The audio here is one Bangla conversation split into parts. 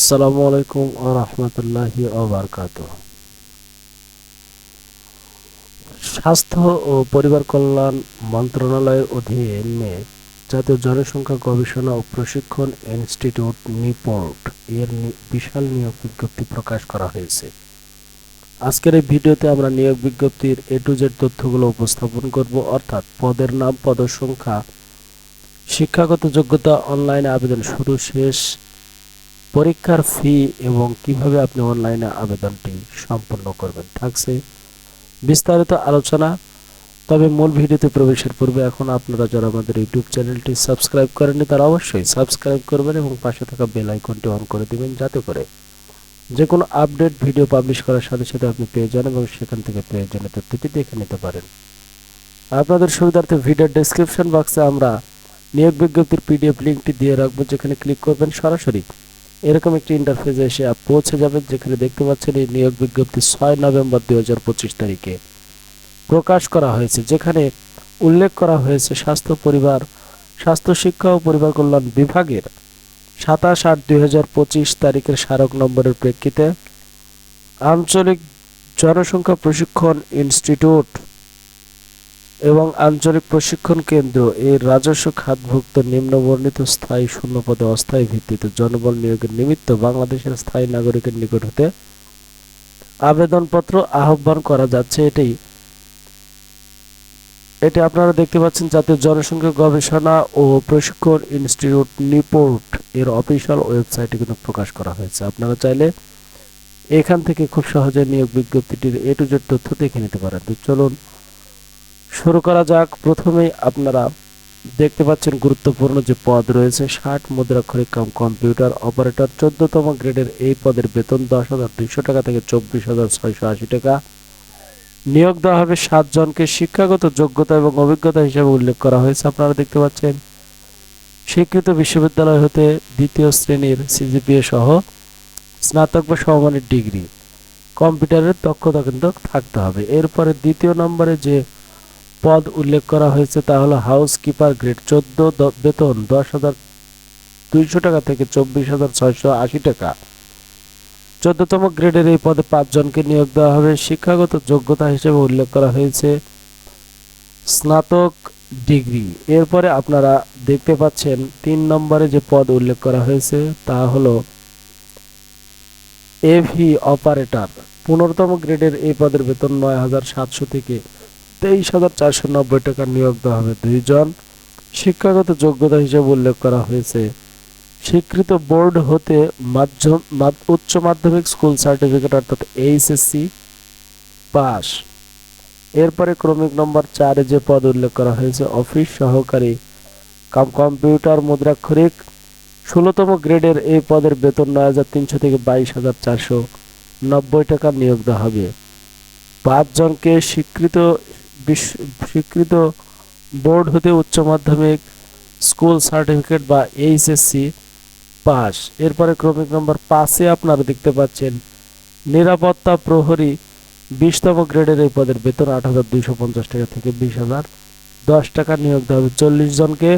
আসসালামু আলাইকুম ও রহমতুল্লাহি ওবরকাত স্বাস্থ্য ও পরিবার কল্যাণ মন্ত্রণালয়ের অধীনে জাতীয় জনসংখ্যা গবেষণা ও প্রশিক্ষণ ইনস্টিটিউট নিপোর্ট এর বিশাল নিয়োগ বিজ্ঞপ্তি প্রকাশ করা হয়েছে। আজকের এই ভিডিওতে আমরা নিয়োগ বিজ্ঞপ্তির এ টু জেড তথ্যগুলো উপস্থাপন করব, অর্থাৎ পদের নাম, পদের সংখ্যা, শিক্ষাগত যোগ্যতা, অনলাইনে আবেদন শুরু শেষ পরীক্ষার ফি এবং কীভাবে আপনি অনলাইনে আবেদনটি সম্পন্ন করবেন থাকছে বিস্তারিত আলোচনা। তবে মূল ভিডিওতে প্রবেশের পূর্বে এখন আপনারা যারা আমাদের ইউটিউব চ্যানেলটি সাবস্ক্রাইব করেননি, তারা অবশ্যই সাবস্ক্রাইব করবেন এবং পাশে থাকা বেল আইকনটি অন করে দিবেন যাতে করে যে কোনো আপডেট ভিডিও পাবলিশ করার সাথে সাথে আপনি পেয়ে যান এবং সেখান থেকে প্রয়োজনীয় তথ্যটি দেখে নিতে পারেন। আপনাদের সুবিধার্থে ভিডিওর ডেসক্রিপশন বক্সে আমরা নিয়োগ বিজ্ঞপ্তির পিডিএফ লিঙ্কটি দিয়ে রাখব, যেখানে ক্লিক করবেন সরাসরি এরকম একটি ইন্টারফেসে এসে পৌঁছে যাবেন যেখানে দেখতে পাচ্ছেন এই নিয়োগ বিজ্ঞপ্তি ছয় নভেম্বর দুই হাজার পঁচিশ তারিখে প্রকাশ করা হয়েছে, যেখানে উল্লেখ করা হয়েছে স্বাস্থ্য পরিবার, স্বাস্থ্য শিক্ষা ও পরিবার কল্যাণ বিভাগের সাতাশ আট দুই তারিখের স্মারক নম্বরের প্রেক্ষিতে আঞ্চলিক জনসংখ্যা প্রশিক্ষণ ইনস্টিটিউট এবং আঞ্চলিক প্রশিক্ষণ কেন্দ্র এর রাজস্ব খাতভুক্ত নিম্নবর্ণিত স্থায়ী শূন্যপদে অস্থায়ী ভিত্তিতে জনবল নিয়োগের নিমিত্ত বাংলাদেশের স্থায়ী নাগরিকের নিকট হতে আবেদনপত্র আহ্বান করা যাচ্ছে। এটাই এটি আপনারা দেখতে পাচ্ছেন জাতীয় জনসংখ্যা গবেষণা ও প্রশিক্ষণ ইনস্টিটিউট নিপোর্ট এর অফিসিয়াল ওয়েবসাইটে কিন্তু প্রকাশ করা হয়েছে। আপনারা চাইলে এখান থেকে খুব সহজে নিয়োগ বিজ্ঞপ্তিটির এ টু তথ্য দেখে নিতে পারেন। তো চলুন শুরু করা যাক। প্রথমেই আপনারা দেখতে পাচ্ছেন গুরুত্বপূর্ণ যে পদ রয়েছে, ষাট মুদ্রাক্ষরিক কাম কম্পিউটার অপারেটর, চোদ্দতম গ্রেডের এই পদের বেতন দশ হাজার দুইশো টাকা থেকে চব্বিশ হাজার ছয়শো আশি টাকা। নিয়োগ দেওয়া হবে সাতজনকে শিক্ষাগত যোগ্যতা এবং অভিজ্ঞতা হিসেবে উল্লেখ করা হয়েছে, আপনারা দেখতে পাচ্ছেন। স্বীকৃত বিশ্ববিদ্যালয় হতে দ্বিতীয় শ্রেণির সিজিপিএ সহ স্নাতক বা সমমানের ডিগ্রি। কম্পিউটারের দক্ষতা কিন্তু থাকতে হবে। এরপরে দ্বিতীয় নম্বরে যে পদ উল্লেখ করা হয়েছে তা হলো হাউস গ্রেড চোদ্দ বেতন দশ হাজার দুইশো টাকা থেকে চব্বিশ হাজার ছয়শো আশি টাকা। চোদ্দতম গ্রেডের এই পদে পাঁচজনকে নিয়োগ দেওয়া হবে। শিক্ষাগত যোগ্যতা হিসেবে উল্লেখ করা হয়েছে স্নাতক ডিগ্রি। এরপরে আপনারা দেখতে পাচ্ছেন তিন নম্বরে যে পদ উল্লেখ করা হয়েছে তা হলো এভি অপারেটর। পনেরোতম গ্রেডের এই পদের বেতন নয় হাজার সাতশো থেকে তেইশ হাজার চারশো নব্বই টাকা নিয়োগ দেওয়া হবে দুইজন। শিক্ষাগত যোগ্যতা হিসেবে উল্লেখ করা হয়েছে। স্বীকৃত বোর্ড হতে মাধ্যম উচ্চ মাধ্যমিক স্কুল সার্টিফিকেট অর্থাৎ এইচএসসি পাস। এরপরে ক্রমিক নম্বর চারে যে পদ উল্লেখ করা হয়েছে, অফিস সহকারী কাম কম্পিউটার মুদ্রাক্ষরিক। ষোলোতম গ্রেডের এই পদের বেতন নয় হাজার তিনশো থেকে বাইশ হাজার চারশো নব্বই টাকা নিয়োগ দেওয়া হবে। পাঁচজনকে স্বীকৃত স্বীকৃত বোর্ড হতে উচ্চ মাধ্যমিক স্কুল সার্টিফিকেট বা এইচএসসি পাস। এরপরে ক্রমিক নম্বর পাঁচে আপনারা দেখতে পাচ্ছেন, নিরাপত্তা প্রহরী বিশতম গ্রেডের এই পদের বেতন আট হাজার দুইশো পঞ্চাশ টাকা থেকে বিশ হাজার দশ টাকা নিয়োগ দেওয়া হবে চল্লিশ জনকে।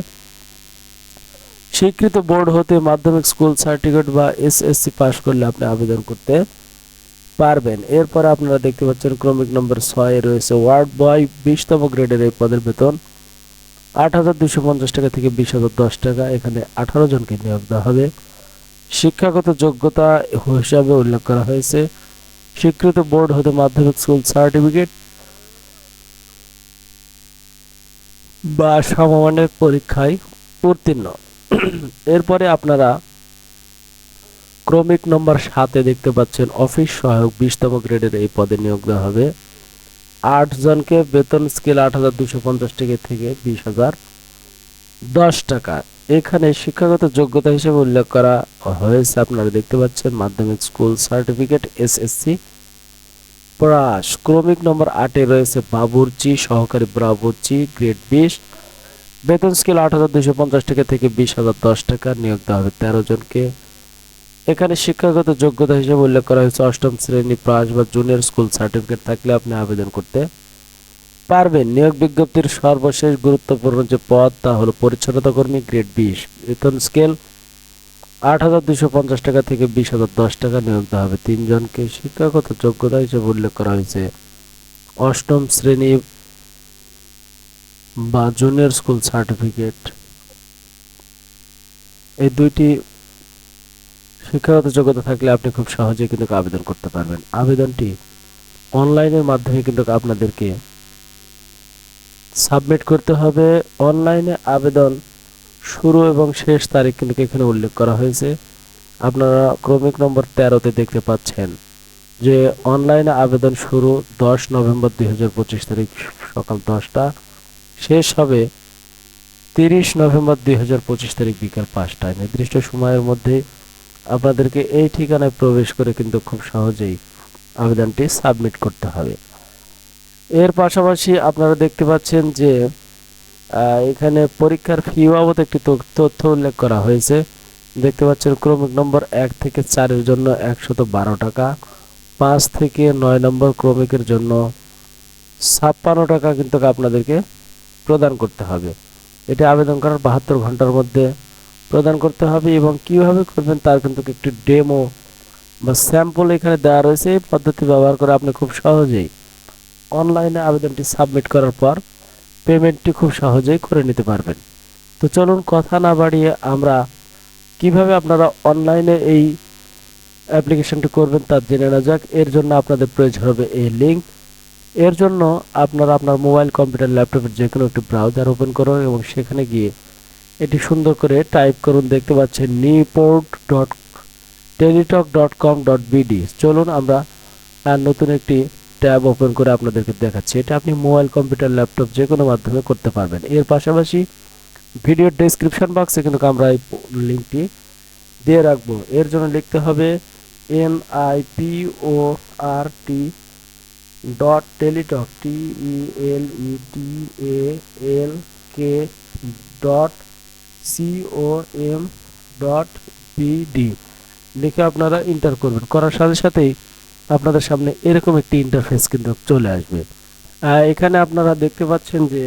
স্বীকৃত বোর্ড হতে মাধ্যমিক স্কুল সার্টিফিকেট বা এসএসসি পাস করলে আপনি আবেদন করতে পারবেন। এরপরে আপনারা দেখতে পাচ্ছেন ক্রমিক নম্বর ছয়ে রয়েছে ওয়ার্ড বয় বিশতম গ্রেডের এই পদের বেতন। আট হাজার দুশো পঞ্চাশ টাকা থেকে বিশ হাজার দশ টাকা, এখানে আঠারো জনকে নিয়োগ দেওয়া হবে। শিক্ষাগত যোগ্যতা হিসাবে উল্লেখ করা হয়েছে। স্বীকৃত বোর্ড হতে মাধ্যমিক স্কুল সার্টিফিকেট বা সমমানের পরীক্ষায় উত্তীর্ণ। এরপরে আপনারা ক্রমিক নম্বর সাতে দেখতে পাচ্ছেন অফিস সহায়ক বিশতম গ্রেডের এই পদে নিয়োগ দেওয়া হবে। আট জনকে বেতন স্কেল আট হাজার দুশো পঞ্চাশ টাকা থেকে বিশ হাজার দশ টাকা। এখানে শিক্ষাগত যোগ্যতা হিসেবে উল্লেখ করা হয়েছে। আপনারা দেখতে পাচ্ছেন মাধ্যমিক স্কুল সার্টিফিকেট, এসএসসি। প্রাস ক্রমিক নম্বর আটে রয়েছে বাবুর্চি, সহকারী বাবুর্চি, গ্রেড বিশ। বেতন স্কেল আট হাজার দুশো পঞ্চাশ টাকা থেকে বিশ হাজার দশ টাকা নিয়োগ দেওয়া হবে। তেরো জনকে এখানে শিক্ষাগত যোগ্যতা হিসেবে উল্লেখ করা হয়েছে অষ্টম শ্রেণি প্রাস বা জুনিয়র স্কুল সার্টিফিকেট থাকলে আপনি আবেদন করতে পারবেন। নিয়োগ বিজ্ঞপ্তির সর্বশেষ গুরুত্বপূর্ণ যে পদ তা হলো পরিচ্ছন্নতা কর্মী গ্রেড বিশ। বেতন স্কেল আট হাজার দুশো পঞ্চাশ টাকা থেকে বিশ হাজার দশ টাকা নিয়োগ দেওয়া হবে। তিনজনকে শিক্ষাগত যোগ্যতা হিসেবে উল্লেখ করা হয়েছে। অষ্টম শ্রেণি বা জুনিয়র স্কুল সার্টিফিকেট এই দুইটি শিক্ষাগত যোগ্যতা থাকলে আপনি খুব সহজে কিন্তু আবেদন করতে পারবেন। আবেদনটি অনলাইনের মাধ্যমে কিন্তু আপনাদেরকে সাবমিট করতে হবে। অনলাইনে আবেদন শুরু এবং শেষ তারিখ কিন্তু এখানে উল্লেখ করা হয়েছে। আপনারা ক্রমিক নম্বর তেরোতে দেখতে পাচ্ছেন যে অনলাইনে আবেদন শুরু দশ নভেম্বর দুই হাজার পঁচিশ তারিখ সকাল দশটা। শেষ হবে তিরিশ নভেম্বর দুই হাজার পঁচিশ তারিখ বিকাল পাঁচটায়। নির্দিষ্ট সময়ের মধ্যে আপনাদেরকে এই ঠিকানায় প্রবেশ করে কিন্তু খুব সহজেই আবেদনটি সাবমিট করতে হবে। এর পাশাপাশি আপনারা দেখতে পাচ্ছেন যে এখানে পরীক্ষার ফি বাবদ একটি তথ্য উল্লেখ করা হয়েছে। দেখতে পাচ্ছেন ক্রমিক নম্বর এক থেকে চারের জন্য একশত বারো টাকা, পাঁচ থেকে নয় নম্বর ক্রমিকের জন্য ছাপ্পান্ন টাকা কিন্তু আপনাদেরকে প্রদান করতে হবে। এটি আবেদন করার বাহাত্তর ঘণ্টার মধ্যে প্রদান করতে হবে এবং কীভাবে করবেন তার কিন্তু একটি ডেমো বা স্যাম্পল এখানে দেওয়া রয়েছে। এই পদ্ধতি ব্যবহার করে আপনি খুব সহজেই অনলাইনে আবেদনটি সাবমিট করার পর পেমেন্টটি খুব সহজেই করে নিতে পারবেন। তো চলুন কথা না বাড়িয়ে আমরা কীভাবে আপনারা অনলাইনে এই অ্যাপ্লিকেশনটি করবেন তা জেনে নেওয়া যাক। এর জন্য আপনাদের প্রয়োজন হবে এই লিঙ্ক এর জন্য আপনারা আপনার মোবাইল কম্পিউটার ল্যাপটপের যে কোনো একটি ব্রাউজার ওপেন করুন এবং সেখানে গিয়ে এটি সুন্দর করে টাইপ করুন, দেখতে পাচ্ছেন NIPORT dot Teletalk dot com dot BD চলুন আমরা নতুন একটি ট্যাব ওপেন করে আপনাদেরকে দেখাচ্ছি। এটা আপনি মোবাইল কম্পিউটার ল্যাপটপ যে কোনো মাধ্যমে করতে পারবেন। এর পাশাপাশি ভিডিও ডেসক্রিপশন বক্সে কিন্তু আমরা এই লিঙ্কটি দিয়ে রাখব। এর জন্য লিখতে হবে N I P O R T dot Teletalk T E L E T A L K dot C O M dot B লিখে আপনারা এন্টার করবেন। করার সাথে সাথেই আপনাদের সামনে এরকম একটি ইন্টারফেস কিন্তু চলে আসবে। এখানে আপনারা দেখতে পাচ্ছেন যে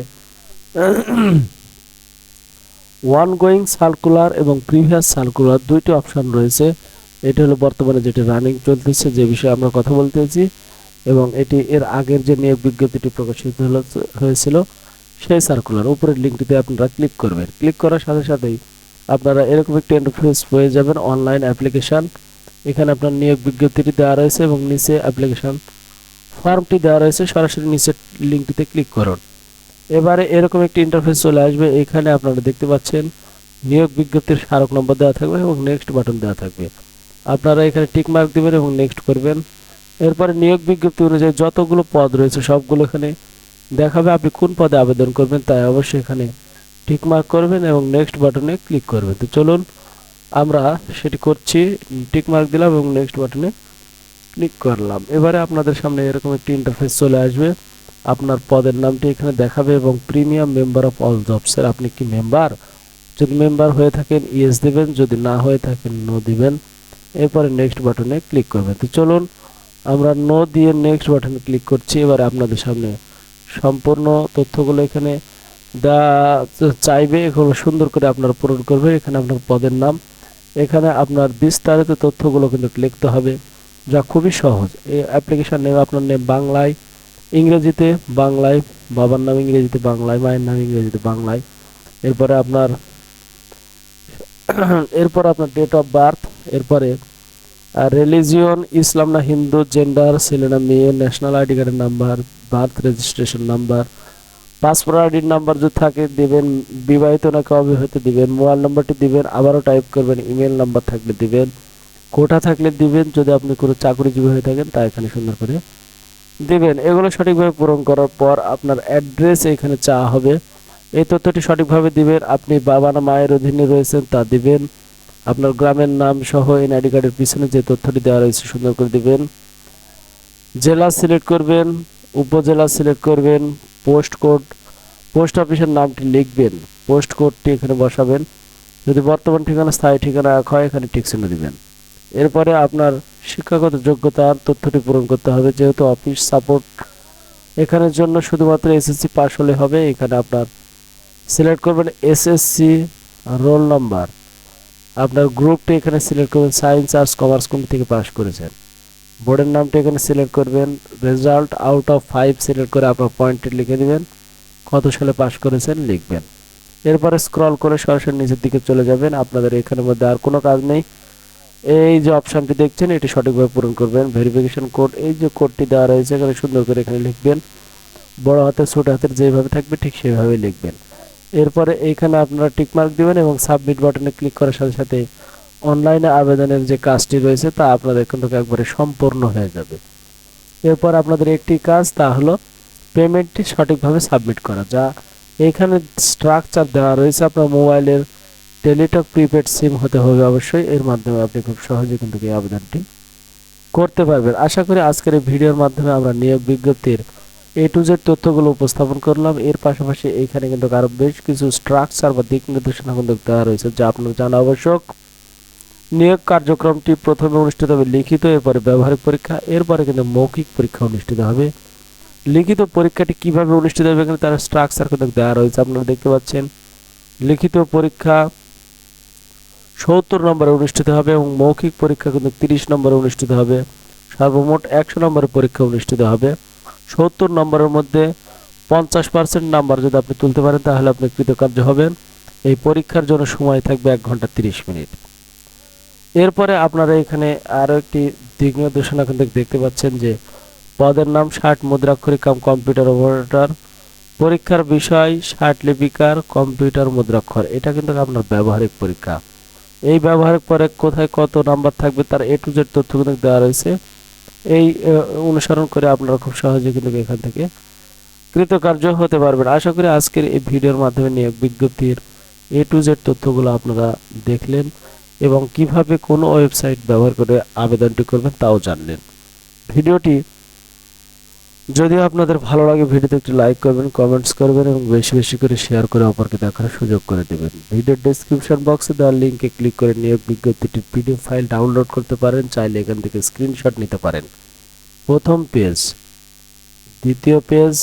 ওয়ান গোয়িং সার্কুলার এবং প্রিভিয়াস সার্কুলার দুইটি অপশন রয়েছে। এটি হলো বর্তমানে যেটি রানিং চলতেছে, যে বিষয়ে আমরা কথা বলতেছি। এবং এটি এর আগের যে নিয়োগ বিজ্ঞপ্তিটি প্রকাশিত হয়েছিল সেই সার্কুলার উপরের লিঙ্কটিতে আপনারা ক্লিক করবেন। ক্লিক করার সাথে সাথেই আপনারা এরকম একটি ইন্টারফেস পেয়ে যাবেন অনলাইন অ্যাপ্লিকেশন এখানে আপনার নিয়োগ বিজ্ঞপ্তিটি দেওয়া রয়েছে এবং নিচে অ্যাপ্লিকেশন ফর্মটি দেওয়া রয়েছে। সরাসরি নিচের লিঙ্কটিতে ক্লিক করুন। এবারে এরকম একটি ইন্টারফেস চলে আসবে। এখানে আপনারা দেখতে পাচ্ছেন নিয়োগ বিজ্ঞপ্তির স্মারক নম্বর দেওয়া থাকবে এবং নেক্সট বাটন দেওয়া থাকবে। আপনারা এখানে টিক মার্ক দিবেন এবং নেক্সট করবেন। এরপরে নিয়োগ বিজ্ঞপ্তি অনুযায়ী যতগুলো পদ রয়েছে সবগুলো এখানে দেখাবে আপনি কোন পদে আবেদন করবেন তাই অবশ্যই এখানে টিক মার্ক করবেন এবং নেক্সট বাটনে ক্লিক করবেন। তো চলুন, আমরা সেটি করছি টিক মার্ক দিলাম এবং নেক্সট বাটনে ক্লিক করলাম। এবারে আপনাদের সামনে এরকম একটি ইন্টারফেস চলে আসবে। আপনার পদের নামটি এখানে দেখাবে এবং প্রিমিয়াম মেম্বার অফ অল জবসের আপনি কি মেম্বার যদি মেম্বার হয়ে থাকেন ইয়েস দিবেন, যদি না হয়ে থাকেন নো দিবেন। এরপরে নেক্সট বাটনে ক্লিক করবেন। তো চলুন, আমরা নো দিয়ে নেক্সট বাটনে ক্লিক করছি। এবার আপনাদের সামনে সম্পূর্ণ তথ্যগুলো এখানে দা চাইবে, এগুলো সুন্দর করে আপনারা পূরণ করবে। এখানে আপনার পদের নাম, এখানে আপনার বিস্তারিত তথ্যগুলো কিন্তু লিখতে হবে, যা খুবই সহজ। এই অ্যাপ্লিকেশন নেম আপনার নেম বাংলায়, ইংরেজিতে বাংলায়, বাবার নাম ইংরেজিতে বাংলায়, মায়ের নাম ইংরেজিতে বাংলায়। এরপরে আপনার, এরপর আপনার ডেট অফ বার্থ এরপরে রিলিজিয়ন ইসলাম না হিন্দু জেন্ডার ছেলে না মেয়ে ন্যাশনাল আইডি কার্ডের number birth registration number passport আইডির নাম্বার যদি থাকে দিবেন, বিবাহিত নাকি অবিবাহিত দিবেন মোবাইল নাম্বারটি দিবেন, আবারও টাইপ করবেন ইমেল নাম্বার থাকলে দিবেন কোটা থাকলে দিবেন, যদি আপনি কোনো চাকরিজীবী হয়ে থাকেন, তা এখানে সুন্দর করে দিবেন। এগুলো সঠিকভাবে পূরণ করার পর আপনার অ্যাড্রেস এখানে চাওয়া হবে। এই তথ্যটি সঠিকভাবে দিবেন, আপনি বাবা না মায়ের অধীনে রয়েছেন, তা দিবেন। আপনার গ্রামের নাম সহ এনআইডি কার্ডের পিছনে যে তথ্যটি দেওয়া রয়েছে সুন্দর করে দিবেন জেলা সিলেক্ট করবেন, উপজেলা সিলেক্ট করবেন, পোস্ট কোড, পোস্ট অফিসের নামটি লিখবেন, পোস্ট কোডটি এখানে বসাবেন। যদি বর্তমান ঠিকানা স্থায়ী ঠিকানা এক হয়, এখানে চিহ্ন দিবেন। এরপরে আপনার শিক্ষাগত যোগ্যতার তথ্যটি পূরণ করতে হবে, যেহেতু অফিস সাপোর্ট এখানের জন্য শুধুমাত্র এসএসসি পাস হলে হবে, এখানে আপনার সিলেক্ট করবেন এসএসসি রোল নাম্বার। আপনার গ্রুপটি এখানে সিলেক্ট করবেন সায়েন্স আর্টস কমার্স কোন থেকে পাস করেছেন। বোর্ডের নামটা এখানে সিলেক্ট করবেন result out of five select করে আপনার পয়েন্টে লিখে দিবেন, কত সালে পাস করেছেন লিখবেন। এরপরে স্ক্রল করে সরাসরি নিচের দিকে চলে যাবেন, আপনাদের এখানের মধ্যে আর কোনো কাজ নেই। এই যে অপশনটি দেখছেন, এটি সঠিকভাবে পূরণ করবেন। ভেরিফিকেশন কোড এই যে কোডটি দেওয়া রয়েছে, এখানে সুন্দর করে এখানে লিখবেন। বড় হাতের ছোট হাতের যেভাবে থাকবে, ঠিক সেভাবে লিখবেন। এরপরে এইখানে আপনারা টিকমার্ক দিবেন এবং সাবমিট বাটনে ক্লিক করার সাথে সাথে অনলাইনে আবেদনের যে কাজটি রয়েছে তা আপনাদের কিন্তু একবারে সম্পূর্ণ হয়ে যাবে। এরপর আপনাদের একটি কাজ তা হলো পেমেন্টটি সঠিকভাবে সাবমিট করা। যা এইখানে স্ট্রাকচার দেওয়া রয়েছে আপনার মোবাইলের টেলিটক প্রিপেড সিম হতে হবে অবশ্যই। এর মাধ্যমে আপনি খুব সহজে কিন্তু এই আবেদনটি করতে পারবেন। আশা করি আজকের এই ভিডিওর মাধ্যমে আমরা নিয়োগ বিজ্ঞপ্তির এ টু জেড তথ্যগুলো উপস্থাপন করলাম। এর পাশাপাশি এখানে কিন্তু আরও বেশ কিছু স্ট্রাকচার বা দিক নির্দেশনা কিন্তু দেওয়া রয়েছে, যা আপনার জানা আবশ্যক। নিয়োগ কার্যক্রমটি প্রথমে অনুষ্ঠিত হবে লিখিত, এরপরে ব্যবহারিক পরীক্ষা, এরপরে কিন্তু মৌখিক পরীক্ষা অনুষ্ঠিত হবে। লিখিত পরীক্ষাটি কীভাবে অনুষ্ঠিত হবে এখানে তার স্ট্রাকচার কিন্তু দেওয়া রয়েছে, আপনারা দেখতে পাচ্ছেন। লিখিত পরীক্ষা সত্তর নম্বরে অনুষ্ঠিত হবে এবং মৌখিক পরীক্ষা কিন্তু তিরিশ নম্বরে অনুষ্ঠিত হবে। সর্বমোট একশো নম্বরের পরীক্ষা অনুষ্ঠিত হবে। সত্তর নম্বরের মধ্যে পঞ্চাশ পার্সেন্ট নাম্বার যদি আপনি তুলতে পারেন, তাহলে আপনি কৃতকার্য হবেন। এই পরীক্ষার জন্য সময় থাকবে এক ঘণ্টা তিরিশ মিনিট। এরপরে আপনারা এখানে আরও একটি দিক নির্দেশনা কিন্তু দেখতে পাচ্ছেন যে, পদের নাম ষাট মুদ্রাক্ষরিক কাম কম্পিউটার অপারেটর। পরীক্ষার বিষয় ষাট লিপিকার কম্পিউটার মুদ্রাক্ষর। এটা কিন্তু আপনার ব্যবহারিক পরীক্ষা। এই ব্যবহারিক পরে কোথায় কত নাম্বার থাকবে, তার এ টু জেড তথ্য কিন্তু দেওয়া রয়েছে। এই অনুসরণ করে আপনারা খুব সহজে কিন্তু এখান থেকে কৃতকার্য হতে পারবেন। আশা করি আজকের এই ভিডিওর মাধ্যমে নিয়োগ বিজ্ঞপ্তির এ টু জেড তথ্যগুলো আপনারা দেখলেন এবং কীভাবে কোন ওয়েবসাইট ব্যবহার করে আবেদনটি করবেন তাও জানলেন। ভিডিওটি যদি আপনাদের ভালো লাগে ভিডিওতে একটি লাইক করবেন কমেন্টস করবেন এবং বেশি বেশি করে শেয়ার করে অপরকে দেখার সুযোগ করে দেবেন। ভিডিওর ডেসক্রিপশন বক্সে দেওয়া লিঙ্কে ক্লিক করে নিয়োগ বিজ্ঞপ্তিটির পিডিএফ ফাইল ডাউনলোড করতে পারেন, চাইলে এখান থেকে স্ক্রিনশট নিতে পারেন। প্রথম পেজ দ্বিতীয় পেজ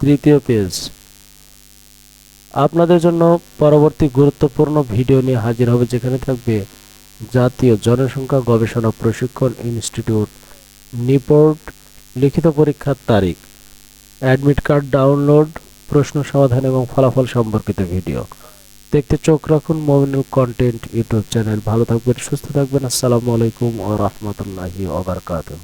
তৃতীয় পেজ আপনাদের জন্য পরবর্তী গুরুত্বপূর্ণ ভিডিও নিয়ে হাজির হবে যেখানে থাকবে জাতীয় জনসংখ্যা গবেষণা প্রশিক্ষণ ইনস্টিটিউট, নিপোর্ট লিখিত পরীক্ষার তারিখ অ্যাডমিট কার্ড ডাউনলোড প্রশ্ন সমাধান এবং ফলাফল সম্পর্কিত ভিডিও দেখতে চোখ রাখুন মমিনুল কন্টেন্ট ইউটিউব চ্যানেল ভালো থাকবেন, সুস্থ থাকবেন। আসসালামু আলাইকুম ও রহমতুল্লাহি ওবরকাতুহ